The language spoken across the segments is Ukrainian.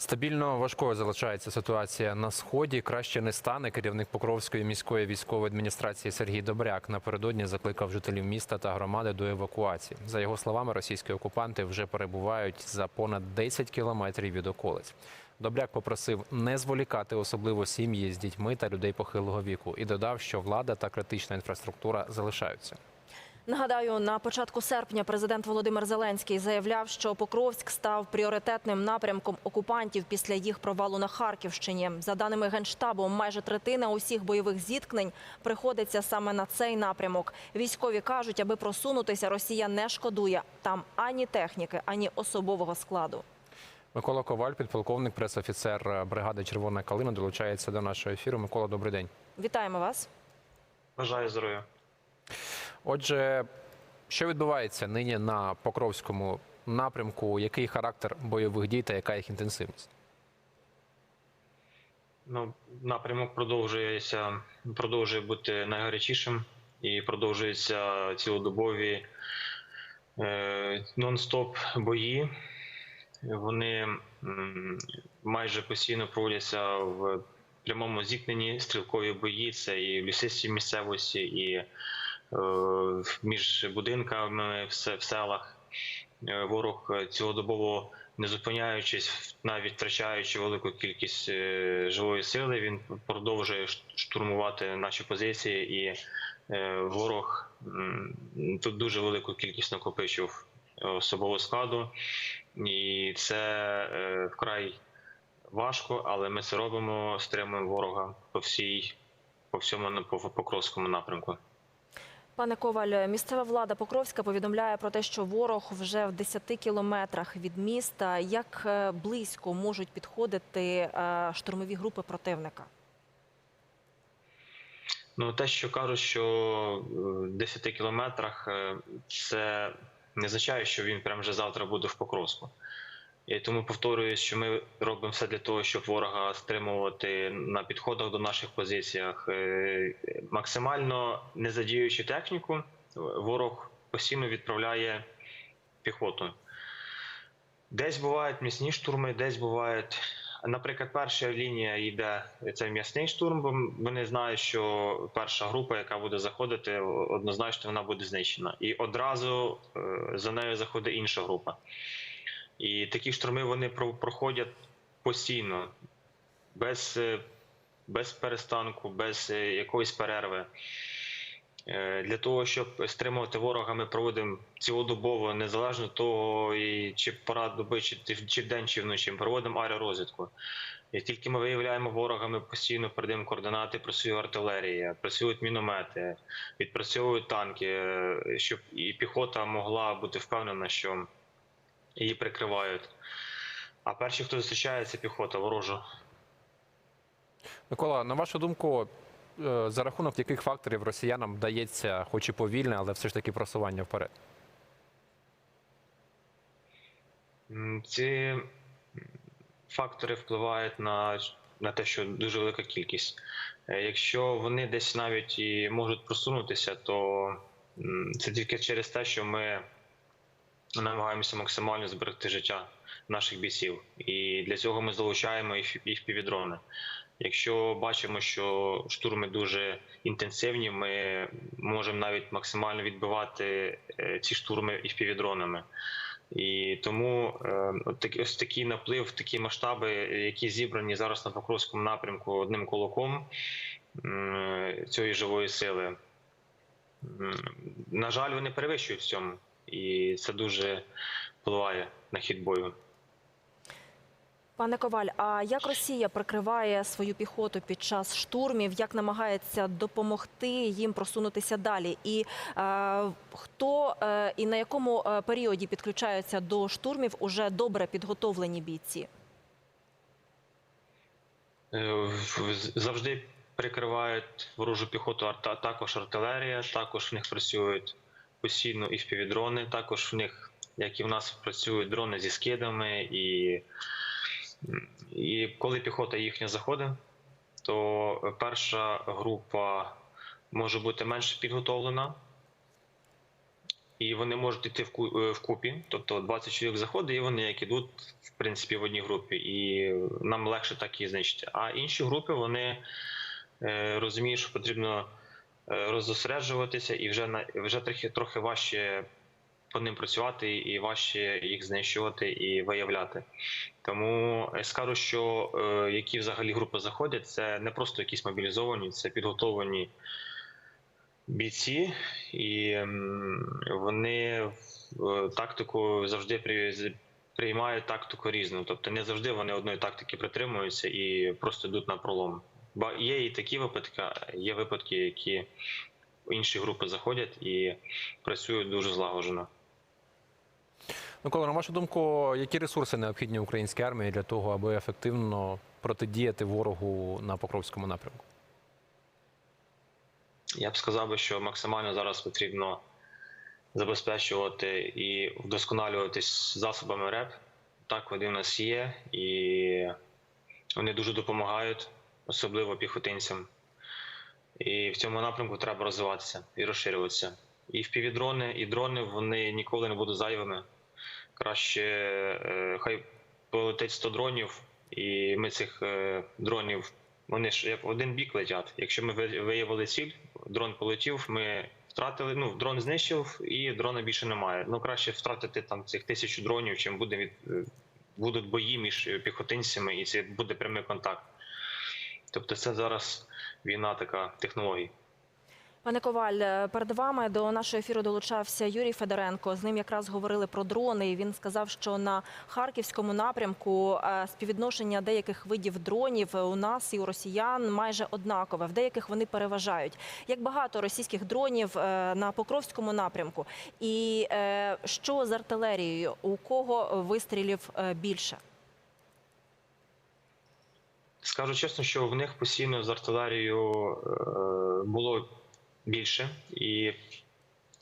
Стабільно важкою залишається ситуація на сході. Краще не стане. Керівник Покровської міської військової адміністрації Сергій Добряк напередодні закликав жителів міста та громади до евакуації. За його словами, російські окупанти вже перебувають за понад 10 кілометрів від околиць. Добряк попросив не зволікати, особливо сім'ї з дітьми та людей похилого віку, і додав, що влада та критична інфраструктура залишаються. Нагадаю, на початку серпня президент Володимир Зеленський заявляв, що Покровськ став пріоритетним напрямком окупантів після їх провалу на Харківщині. За даними генштабу, майже третина усіх бойових зіткнень приходиться саме на цей напрямок. Військові кажуть, аби просунутися, Росія не шкодує там ані техніки, ані особового складу. Микола Коваль, підполковник, пресофіцер бригади Червона калина, долучається до нашого ефіру. Микола, добрий день. Вітаємо вас. Бажаю здоров'я. Отже, що відбувається нині на Покровському напрямку? Який характер бойових дій та яка їх інтенсивність? Ну, напрямок продовжується, продовжує бути найгарячішим і продовжуються цілодобові е, нон-стоп бої. Вони майже постійно проводяться в прямому зіткненні стрілкові бої. Це і в лісистій місцевості, і між будинками в селах. Е, Ворог е, цілодобово не зупиняючись, навіть втрачаючи велику кількість е, живої сили, він продовжує штурмувати наші позиції, і ворог тут дуже велику кількість накопичив особового складу, і це вкрай важко, але ми це робимо, стримуємо ворога по всій, по всьому по Покровському напрямку. Пане Коваль, місцева влада Покровська повідомляє про те, що ворог вже в 10 кілометрах від міста. Як е, близько можуть підходити е, штурмові групи противника? Ну, те, що кажуть, що е, в 10 кілометрах це не означає, що він прямо вже завтра буде в Покровську. І тому повторюю, що ми робимо все для того, щоб ворога стримувати на підходах до наших позиціях, Е, максимально не задіюючи техніку, ворог постійно відправляє піхоту. Десь бувають міцні штурми, десь бувають. Наприклад, перша лінія йде це м'ясний штурм, бо вони знають, що перша група, яка буде заходити, однозначно вона буде знищена. І одразу е, за нею заходить інша група. І такі штурми вони про- проходять постійно, без, е, без перестанку, без е, якоїсь перерви. Е, Для того, щоб стримувати ворога, ми проводимо цілодобово, незалежно від того, чи пора доби, чи, чи вдень, чи вночі. Ми проводимо аеророзвідку. І тільки ми виявляємо ворога, ми постійно передаємо координати, працює артилерія, працюють міномети, відпрацьовують танки, щоб і піхота могла бути впевнена, що її прикривають. А перші, хто зустрічає, це піхота ворожа. Микола, на вашу думку, е, за рахунок яких факторів росіянам вдається, хоч і повільне, але все ж таки просування вперед? Ці фактори впливають на, на те, що дуже велика кількість. Е, Якщо вони десь навіть і можуть просунутися, то це тільки через те, що ми намагаємося максимально зберегти життя наших бійців. І для цього ми залучаємо фі- впівдрони. Якщо бачимо, що штурми дуже інтенсивні, ми можемо навіть максимально відбивати е, ці штурми і впівдронами. І тому е, ось такий наплив, такі масштаби, які зібрані зараз на Покровському напрямку одним кулаком цієї живої сили. На жаль, вони перевищують в цьому, і це дуже впливає на хід бою. Пане Коваль, а як Росія прикриває свою піхоту під час штурмів? Як намагається допомогти їм просунутися далі? І е, хто е, і на якому е, періоді підключаються до штурмів уже добре підготовлені бійці? Е, Завжди прикривають ворожу піхоту також артилерія, також в них працюють постійно і впівдрони, також в них, як і в нас, працюють дрони зі скидами. І, і коли піхота їхня заходить, то перша група може бути менше підготовлена. і вони можуть йти в е, вкупі. Тобто 20 чоловік заходить, і вони як ідуть, в принципі, в одній групі, і нам легше так її знищити. А інші групи вони е, розуміють, що потрібно розосереджуватися, і вже на вже трохи трохи важче по ним працювати і важче їх знищувати і виявляти. Тому е, скажу, що е, які взагалі групи заходять, це не просто якісь мобілізовані, це підготовлені бійці, і вони в е, тактику завжди при- приймають тактику різну. Тобто не завжди вони одної тактики притримуються і просто йдуть на пролом. Ба є і такі випадки, є випадки, які інші групи заходять і працюють дуже злагоджено. Микола, на вашу думку, які ресурси необхідні українській армії для того, аби ефективно протидіяти ворогу на Покровському напрямку? Я б сказав би, що максимально зараз потрібно забезпечувати і вдосконалюватись засобами РЕП. Так, вони в нас є, і вони дуже допомагають, особливо піхотинцям. І в цьому напрямку треба розвиватися і розширюватися. І впівдрони, і дрони вони ніколи не будуть зайвими. Краще е, хай полетить 100 дронів, і ми цих е, дронів вони ж як один бік летять. Якщо ми ви- виявили ціль, дрон полетів, ми втратили. Ну, дрон знищив, і дрона більше немає. Ну краще втратити там цих тисячу дронів, чим буде від е, будуть бої між піхотинцями, і це буде прямий контакт. Тобто, це зараз війна така технологій. Пане Коваль, е, перед вами до нашого ефіру долучався Юрій Федоренко. З ним якраз говорили про дрони. і Він сказав, що на харківському напрямку е, співвідношення деяких видів дронів у нас і у росіян майже однакове. В деяких вони переважають. Як багато російських дронів е, на Покровському напрямку, і що з артилерією? У кого вистрілів більше? Скажу чесно, що в них постійно з артилерією е, було більше, і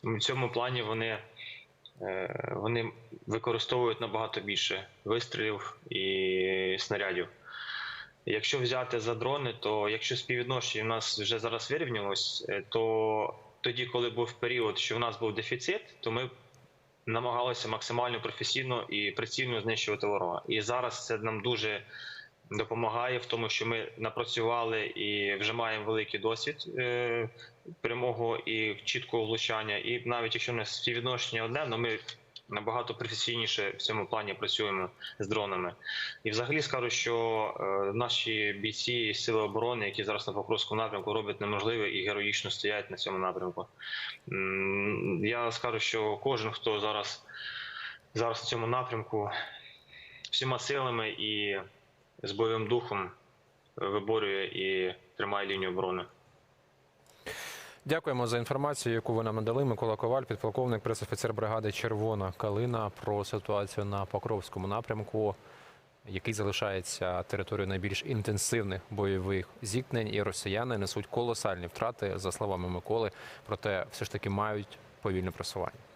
в цьому плані вони, е, вони використовують набагато більше вистрілів і снарядів. Якщо взяти за дрони, то якщо співвідношення у нас вже зараз вирівнялось, е, то тоді, коли був період, що в нас був дефіцит, то ми намагалися максимально професійно і прицільно знищувати ворога. І зараз це нам дуже допомагає в тому, що ми напрацювали і вже маємо великий досвід е, прямого і чіткого влучання. І навіть якщо нас співвідношення одне, але ми набагато професійніше в цьому плані працюємо з дронами. І взагалі скажу, що е, наші бійці сили оборони, які зараз на Покровському напрямку роблять неможливе і героїчно стоять на цьому напрямку. Я скажу, що кожен, хто зараз, зараз на цьому напрямку всіма силами і з бойовим духом виборює і тримає лінію оборони. Дякуємо за інформацію, яку ви нам надали. Микола Коваль, підполковник, пресофіцер бригади Червона Калина про ситуацію на Покровському напрямку, який залишається територією найбільш інтенсивних бойових зіткнень, і росіяни несуть колосальні втрати, за словами Миколи, проте все ж таки мають повільне просування.